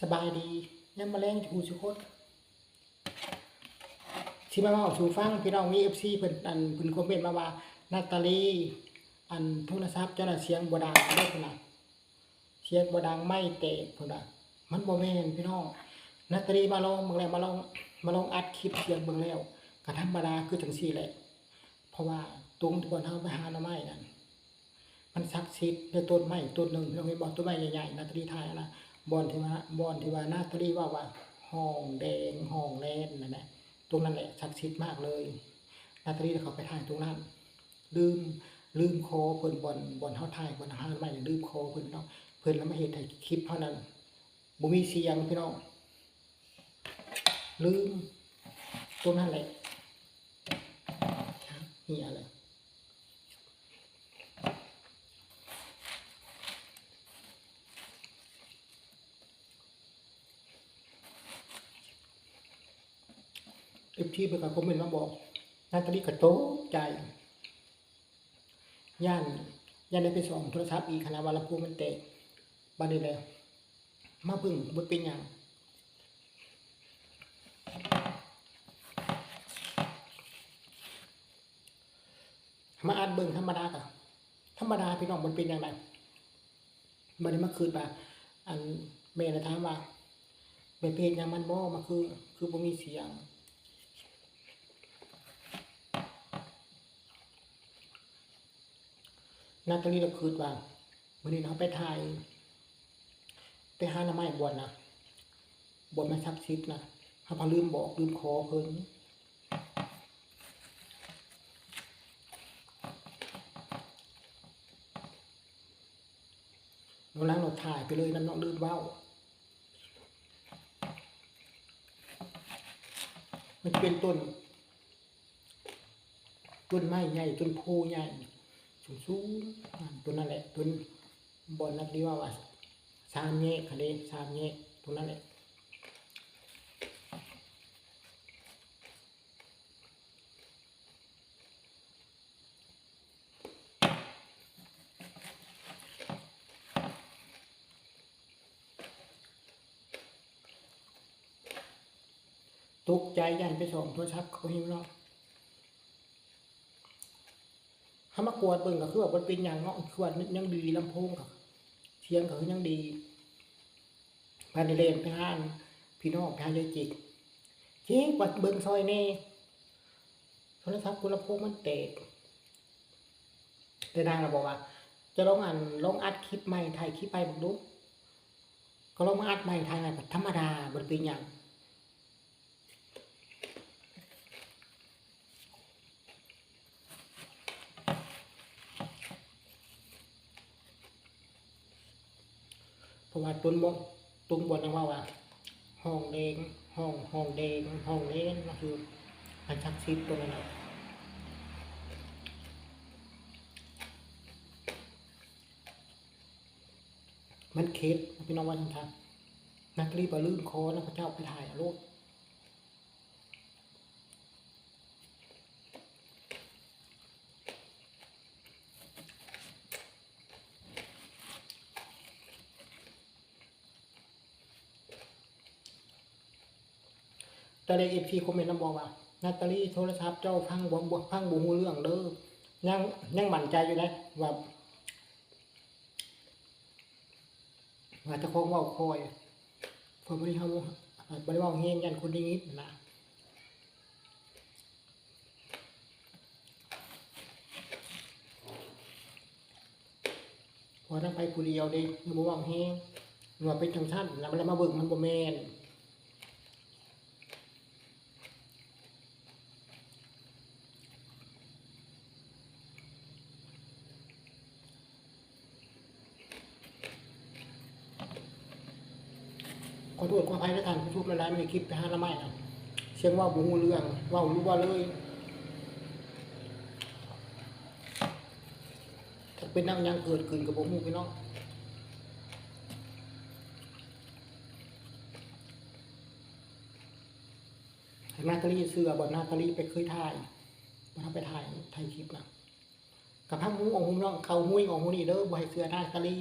สบายดียังมาแรงชูสุโคตที่มาเว่าสู่ฟังพี่น้องมี FC เพิ่นอันเพิ่นคอมเมนต์มาว่านาตาลีอันโทรศัพท์เจ้าน่ะเสียงบดังได้พุ่นน่ะเสียงบดังไม่เตะพนน่ะมันบ่แม่นพี่น้องนาตาลีมาลองเบิ่งแล้วมาลองมาลองอัดคลิปเสียงเบิ่งแล้วก็ธรรมดาคือจังซี่แหละเพราะว่าตรงที่บ่เฮาไปหาหน่อไม้นั่นมันศักดิ์สิทธิ์ในต้นไม้ต้นหนึ่งเราเห็นบอนต้นไม้ใหญ่ๆนาตรีไทยนะ บอนที่ว่าบอนที่ว่านาตรีว่าว่าห้องแดงห้องแลนนั่นแหละตรงนั้นแหละศักดิ์สิทธิ์มากเลยนาตรีเขาไปถ่ายตรงนั้นลืมลืมคอเพิ่นบอนบอนเฮาถ่ายบอนห้าไม้ลืมคอเพิ่นเนาะเพิ่นแล้วมาเฮ็ดให้คลิปเท่านั้นบ่มีเสียงพี่น้องลืมตรงนั้นแหละเนี่อะไรเอฟทีเพื่อนก็คอมเมนต์มาบอกนาตาลีก็โตกใจย่านย่านได้ไปส่องโทรศัพท์อีกขณะวาลำโพงมันแตกบัดนี้แล้วมาพึ่งบ่เป็นหยังมาอ่านเบิ่งธรรมดาก็ธรรมดาพี่น้องมันเป็นอย่างไรบัดนี้มาคืนว่าอันแม่น่ะถามว่าแม่เพลงยังมันบ่มาคือ คือบ่มีเสียง นาตาลีเราคืดว่าวันนี้เราไปถ่ายไปหาหน้าไม้บวชนะบวชมาซักซิดนะเขาพอลืมบอกลืมขอเพิ่นเราล้างเราถ่ายไปเลยนั่นน้องลืมเว้ามันเป็นต้น ต้นไม้ใหญ่ต้นโพใหญ่ สูงตัวนั่นแหละตัวบอลนักดีว่าว่าสามแยกคะเดสามแยตรงนั้นแหละตกใจยันไปส่งโทรศัพท์เขาห็นเนาะ ถ้ามากวดเบิ่งก็คือว่ามันเป็นอย่างเนาะคือว่ยังดีลำโพงก็เสียงก็คือยังดีภายในเลนไปห้างพี่น้องไปหาเลยจิกเจ๊กวัดเบิ่งซอยแน่โทรศัพท์กูลำโพงมันแตกแต่นางเราบอกว่า จะลองอันลองอัดคลิปใหม่ถ่ายคลิปไปบอกดูก็ลองมาอัดใหม่ถ่ายใหม่แบบธรรมดาบนเป็นอย่าง ราะว่าต้นบนต้นบนนะว่าว่าห้องแดงห้องห้องแดงห้องเล่นก็คืออันชักซิดตัวนั้นมันเคสพี่น้องว่าจังทันนักรีบลื่นคอนะพระเจ้าไปถ่ายรูป แต่ในเอฟซีคอมเมนต์น้ำบอกว่านาตาลีโทรศัพท์เจ้าพังบ่บ่พังบ่ฮู้เรื่องเด้อยังยังมั่นใจอยู่นะว่าว่าจะคงว่าคอยเพอบริเขาบริว่าเฮงยันคนได้ยินนะพอทั้งไปผู้เดียวเด้มันบ่เว่าเฮงหนวดเป็นทางชั้นแล้วมันมาเบิ่งมันบ่แม่น ขอโทษขออภัยด้วยกันผู้ชมหลายๆไม่ได้คลิปไปหาละไม่นะเสียงว่าบ่ฮู้เรื่องว่ารู้ว่าเลยถ้าเป็นนักยังเกิดขึ้นกับบ่ฮู้พี่น้องนาตาลีเสือบอนาตาลีไปเคยถ่ายมาทำไปถ่ายถ่ายคลิปนะกับพังหูของหุ่น้องเขาหุ้ยของหุ่นี่เด้อบ่ให้เสือนาตาลี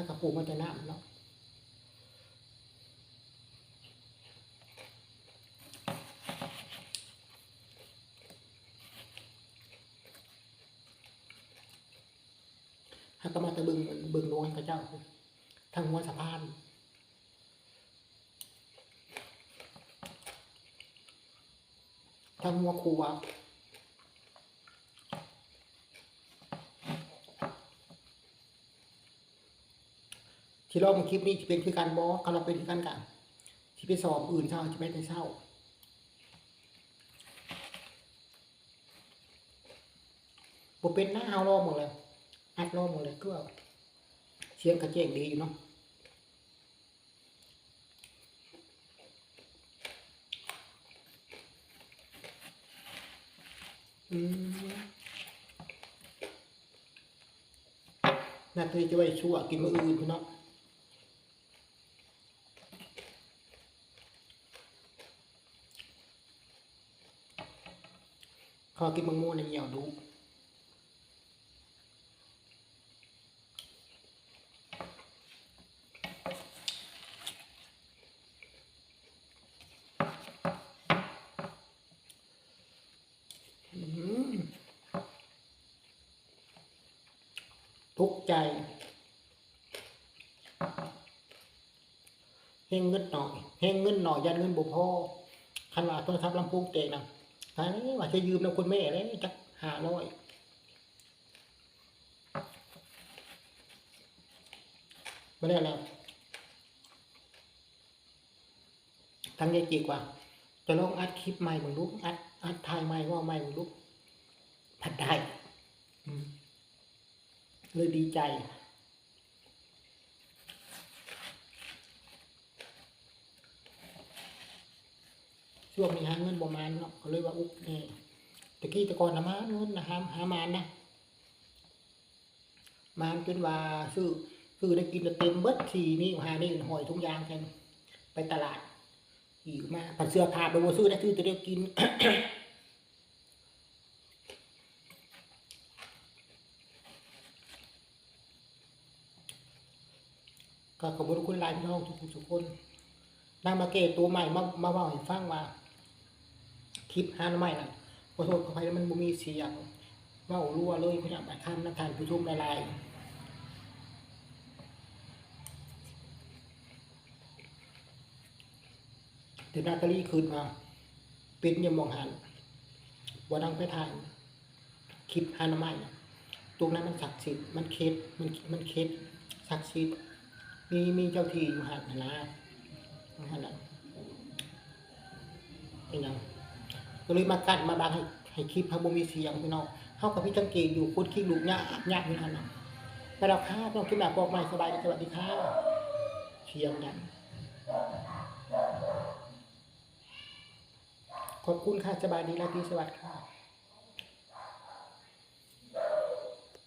ถ้ากระปูกมันจะน้ำเนาะถ้าก็มาแตะบึงบึงโลงให้พระเจ้าทางหัวสะพานทางหัวครัว ที่เรามาคลิปนี้จะเป็นคือการบอกกำลังเป็นคือการกันที่ไปสอบอื่นเช้าจะไม่ได้เช้าผมเป็นหน้าเอารอหมดเลยอัดรอหมดเลยก็เสียงกระเจงดีอยู่เนาะอืมนาจะไว้ชั่วกินมื้ออื่นพี่เนาะ ขอกินมังม่วงในเหี่ยวดูทุกใจเฮงเงินหน่อยเฮงเงินหน่อยยันเงินบุพอคันว่าโทรศัพท์ลำโพงเตะนะ อันนี้ว่าจะยืมนะคุณแม่เลยจักหาร้อยไม่ได้แล้วทางยายจีกว่า จะลองอัดคลิปใหม่มึงลูกอัดอัดถ่ายใหม่ว่าใหม่มึงลูกผัดได้เลยดีใจ ช่วงนี้หาเงินประมาณเนาะก็เลยว่าอุ๊บนี่ตะกี้ตะกอนนะมาเงินนะหาหามานนะมานจนว่าซื้อซื้อได้กินเต็มเบิดทีนี่หานี่หอยทุกอย่างกันไปตลาดหิวมาผัดเสื้อผ้าไปบ่ซื้อได้ซื้อแต่เดียวกินก็ขอบคุณคุณหลายพี่น้องทุกคนทุกคนนางมาเกตตัวใหม่มามาว่าให้ฟังว่า คลิปห้าใหม่น่ะขอโทษขออภัยมันบ่มีเสียงเว้ารั่วเลยพยายามทำนักทานผู้ชมหลายๆแต่นาตาลีคืนมาเป็นยังมองหันว่าดังไปถ่ายคลิปฮานาไมน่ตรงนั้นมันศักดิ์สิทธิ์มันเคสมันมันเคสศักดิ์สิทธิ์มีมีเจ้าที่อยู่หันนะนะอยู่หันน่ะเป็นยัง ก็เลยมากัดมาบางให้ให้คลิปพระบุมีเสียงพี่น้องเข้ากับพี่จังเกตอยู่คุณคิดลูกยากยากอยู่นั่นนะแต่เราค่าต้องขึ้นมาบอกใหม่สบายสวัสดีค่ะเสียงยันขอบคุณค่ะสบายดีราตรีสวัสดิ์ค่ะ